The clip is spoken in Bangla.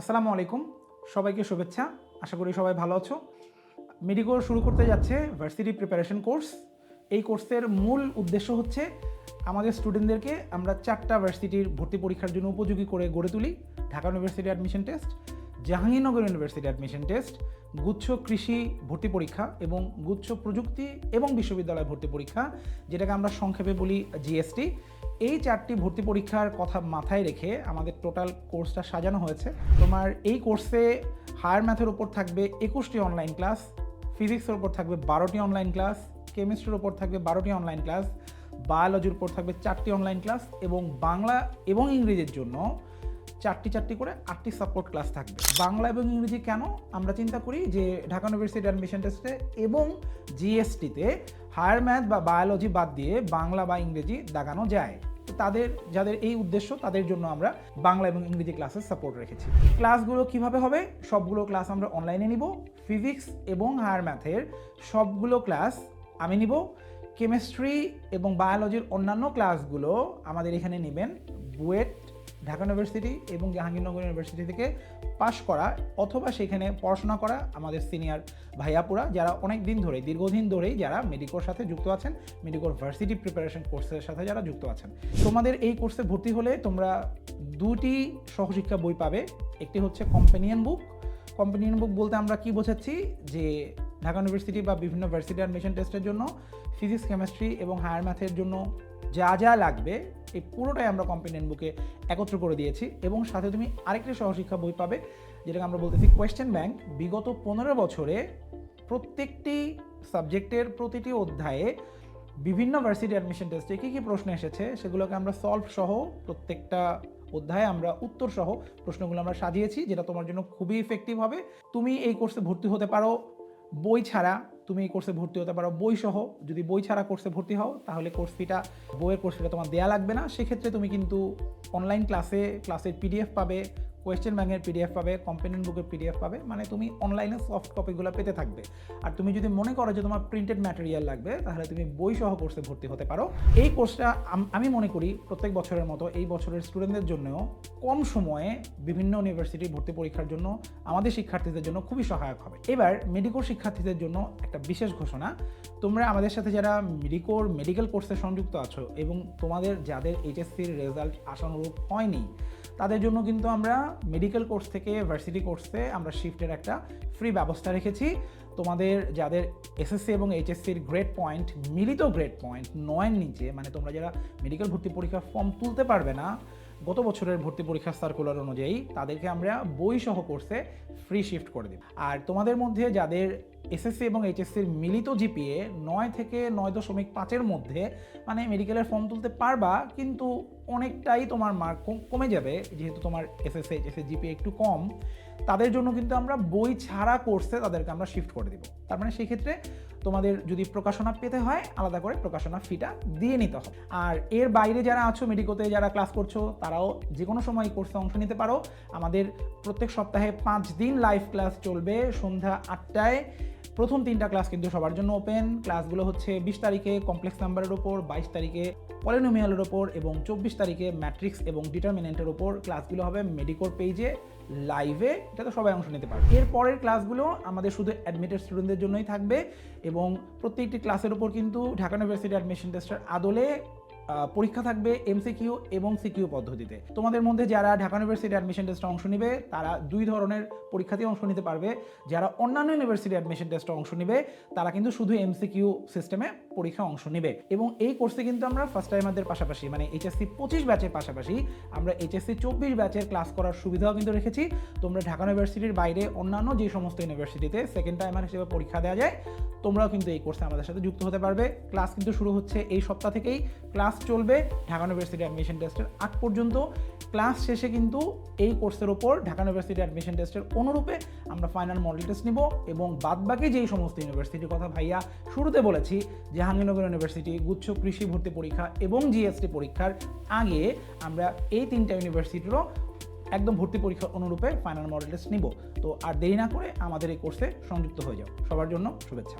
আসসালামু আলাইকুম। সবাইকে শুভেচ্ছা। আশা করি সবাই ভালো আছো। মেডিকোর শুরু করতে যাচ্ছে ভার্সিটি প্রিপারেশন কোর্স এই কোর্সের মূল উদ্দেশ্য হচ্ছে আমাদের স্টুডেন্টদেরকে আমরা চারটা ভার্সিটির ভর্তি পরীক্ষার জন্য উপযোগী করে গড়ে তুলি। Dhaka university admission test Jahangirnagar university admission test গুচ্ছ কৃষি ভর্তি পরীক্ষা এবং গুচ্ছ প্রযুক্তি এবং বিশ্ববিদ্যালয় ভর্তি পরীক্ষা, যেটাকে আমরা সংক্ষেপে বলি জিএসটি এই চারটি ভর্তি পরীক্ষার কথা মাথায় রেখে আমাদের টোটাল কোর্সটা সাজানো হয়েছে। তোমার এই কোর্সে হায়ার ম্যাথের উপর থাকবে একুশটি অনলাইন ক্লাস ফিজিক্সের উপর থাকবে বারোটি অনলাইন ক্লাস কেমিস্ট্রির উপর থাকবে বারোটি অনলাইন ক্লাস বায়োলজির উপর থাকবে চারটি অনলাইন ক্লাস এবং বাংলা এবং ইংরেজির জন্য চারটি চারটি করে আটটি সাপোর্ট ক্লাস থাকবে। বাংলা এবং ইংরেজি কেন? আমরা চিন্তা করি যে ঢাকা ইউনিভার্সিটি অ্যাডমিশন টেস্টে এবং জিএসটিতে হায়ার ম্যাথ বা বায়োলজি বাদ দিয়ে বাংলা বা ইংরেজি দাগানো যায়। তো তাদের, যাদের এই উদ্দেশ্য, তাদের জন্য আমরা বাংলা এবং ইংরেজি ক্লাসের সাপোর্ট রেখেছি। ক্লাসগুলো কীভাবে হবে? সবগুলো ক্লাস আমরা অনলাইনে নিব। ফিজিক্স এবং হায়ার ম্যাথের সবগুলো ক্লাস আমি নিব। কেমিস্ট্রি এবং বায়োলজির অন্যান্য ক্লাসগুলো আমাদের এখানে নেবেন। বুয়েট ঢাকা ইউনিভার্সিটি এবং জাহাঙ্গীরনগর ইউনিভার্সিটি থেকে পাশ করা অথবা সেখানে পড়াশোনা করা আমাদের সিনিয়র ভাইয়াপুরা, যারা অনেক দিন ধরে দীর্ঘদিন ধরেই যারা মেডিকোর সাথে যুক্ত আছেন মেডিকোর ভার্সিটি প্রিপারেশন কোর্সের সাথে যারা যুক্ত আছেন। তোমাদের এই কোর্সে ভর্তি হলে তোমরা দুটি সহশিক্ষা বই পাবে। একটি হচ্ছে কম্পেনিয়ন বুক কম্পেনিয়ন বুক বলতে আমরা কি বোঝাচ্ছি? যে ঢাকা ইউনিভার্সিটি বা বিভিন্ন ভার্সিটি অ্যাডমিশন টেস্টের জন্য ফিজিক্স কেমিস্ট্রি এবং হায়ার ম্যাথের জন্য যা যা লাগবে, এই পুরোটাই আমরা কম্পেনিয়ন বুকে একত্র করে দিয়েছি এবং সাথে তুমি আরেকটি সহশিক্ষা বই পাবে, যেটাকে আমরা বলতেছি কোয়েশ্চেন ব্যাংক বিগত পনেরো বছরে প্রত্যেকটি সাবজেক্টের প্রতিটি অধ্যায়ে বিভিন্ন ভার্সিটি অ্যাডমিশন টেস্টে কী কী প্রশ্ন এসেছে, সেগুলোকে আমরা সলভ সহ প্রত্যেকটা অধ্যায়ে আমরা উত্তর সহ প্রশ্নগুলো আমরা সাজিয়েছি, যেটা তোমার জন্য খুবই ইফেক্টিভ হবে। তুমি এই কোর্সে ভর্তি হতে পারো বই ছাড়া তুমি এই কোর্সে ভর্তি হতে পারো। বই সহ যদি বই ছাড়া কোর্সে ভর্তি হও, তাহলে কোর্স ফিটা বইয়ের কোর্স ফিটা তোমার দেয়া লাগবে না। সেক্ষেত্রে তুমি কিন্তু অনলাইন ক্লাসে ক্লাসের পিডিএফ পাবে কোয়েশ্চেন ব্যাংকের পিডিএফ পাবে কম্পেনিয়ন বুকের পিডিএফ পাবে মানে তুমি অনলাইনে সফট কপিগুলো পেতে থাকবে। আর তুমি যদি মনে করো যে তোমার প্রিন্টেড ম্যাটেরিয়াল লাগবে, তাহলে তুমি বই সহ কোর্সে ভর্তি হতে পারো। এই কোর্সটা আমি মনে করি প্রত্যেক বছরের মতো এই বছরের স্টুডেন্টদের জন্যও কম সময়ে বিভিন্ন ইউনিভার্সিটি ভর্তি পরীক্ষার জন্য আমাদের শিক্ষার্থীদের জন্য খুবই সহায়ক হবে। এবার মেডিকোর শিক্ষার্থীদের জন্য একটা বিশেষ ঘোষণা, তোমরা আমাদের সাথে যারা মেডিকোর মেডিকেল কোর্সে সংযুক্ত আছো এবং তোমাদের যাদের এইচএসসির রেজাল্ট আশানুরূপ হয়নি তাদের জন্য কিন্তু আমরা মেডিকেল কোর্স থেকে ভার্সিটি কোর্সে আমরা শিফটের একটা ফ্রি ব্যবস্থা রেখেছি। তোমাদের যাদের এসএসসি এবং এইচএসসির গ্রেড পয়েন্ট মিলিত গ্রেড পয়েন্ট নয়ের নিচে মানে তোমরা যারা মেডিকেল ভর্তি পরীক্ষার ফর্ম তুলতে পারবে না, গত বছরের ভর্তি পরীক্ষার সার্কুলার অনুযায়ী তাদেরকে আমরা বই সহ কোর্সে ফ্রি শিফট করে দেব। আর তোমাদের মধ্যে যাদের এসএসসি এবং এইচএসসির মিলিত জিপিএ নয় থেকে নয় দশমিক পাঁচের মধ্যে মানে মেডিকেলের ফর্ম তুলতে পারবা, কিন্তু অনেকটাই তোমার মার্ক কমে যাবে, যেহেতু তোমার এসএসসি এইচএসসি জিপিএ একটু কম, তাদের জন্য কিন্তু আমরা বই ছাড়া কোর্সে তাদেরকে আমরা শিফট করে দেবো। তার মানে সেক্ষেত্রে তোমাদের যদি প্রকাশনা পেতে হয়, আলাদা করে প্রকাশনা ফিটা দিয়ে নিতে হবে। আর এর বাইরে যারা আছো মেডিকোতে যারা ক্লাস করছ, তারাও যে কোনো সময় কোর্সে অংশ নিতে পারো। আমাদের প্রত্যেক সপ্তাহে পাঁচ দিন লাইভ ক্লাস চলবে সন্ধ্যা আটটায়। প্রথম তিনটা ক্লাস কিন্তু সবার জন্য ওপেন ক্লাসগুলো হচ্ছে বিশ তারিখে কমপ্লেক্স নাম্বারের ওপর, বাইশ তারিখে পলিনোমিয়ালের ওপর এবং চব্বিশ তারিখে ম্যাট্রিক্স এবং ডিটারমিনেন্টের ওপর ক্লাসগুলো হবে মেডিকোর পেজে লাইভে এটাতে সবাই অংশ নিতে পারবে। এর পরের ক্লাসগুলো আমাদের শুধু অ্যাডমিটেড স্টুডেন্টদের জন্যই থাকবে এবং প্রত্যেকটি ক্লাসের ওপর কিন্তু ঢাকা ইউনিভার্সিটি অ্যাডমিশন টেস্টের আদলে পরীক্ষা থাকবে এমসিকিউ এবং সিকিউ পদ্ধতিতে। তোমাদের মধ্যে যারা ঢাকা ইউনিভার্সিটি অ্যাডমিশন টেস্টে অংশ নেবে, তারা দুই ধরনের পরীক্ষাতে অংশ নিতে পারবে। যারা অন্যান্য ইউনিভার্সিটি অ্যাডমিশন টেস্টে অংশ নেবে, তারা কিন্তু শুধু এমসিকিউ সিস্টেমে পরীক্ষা অংশ নেবে। এবং এই কোর্সে কিন্তু আমরা ফার্স্ট টাইমারদের পাশাপাশি মানে এইচএসসি পঁচিশ ব্যাচের পাশাপাশি আমরা এইচএসসি চব্বিশ ব্যাচের ক্লাস করার সুবিধাও কিন্তু রেখেছি। তোমরা ঢাকা ইউনিভার্সিটির বাইরে অন্যান্য যে সমস্ত ইউনিভার্সিটিতে সেকেন্ড টাইমার হিসেবে পরীক্ষা দেওয়া যায়, তোমরাও কিন্তু এই কোর্সে আমাদের সাথে যুক্ত হতে পারবে। ক্লাস কিন্তু শুরু হচ্ছে এই সপ্তাহ থেকেই। ক্লাস চলবে ঢাকা ইউনিভার্সিটি অ্যাডমিশন টেস্টের আগ পর্যন্ত। ক্লাস শেষে কিন্তু এই কোর্সের ওপর ঢাকা ইউনিভার্সিটি অ্যাডমিশন টেস্টের অনুরূপে আমরা ফাইনাল মডেল টেস্ট নিব এবং বাদবাকি যেই সমস্ত ইউনিভার্সিটির কথা ভাইয়া শুরুতে বলেছি, জাহাঙ্গীরনগর ইউনিভার্সিটি, গুচ্ছ কৃষি ভর্তি পরীক্ষা এবং জিএসটি পরীক্ষার আগে আমরা এই তিনটা ইউনিভার্সিটিরও একদম ভর্তি পরীক্ষা অনুরূপে ফাইনাল মডেল টেস্ট নিব। তো আর দেরি না করে আমাদের এই কোর্সে সংযুক্ত হয়ে যাও। সবার জন্য শুভেচ্ছা।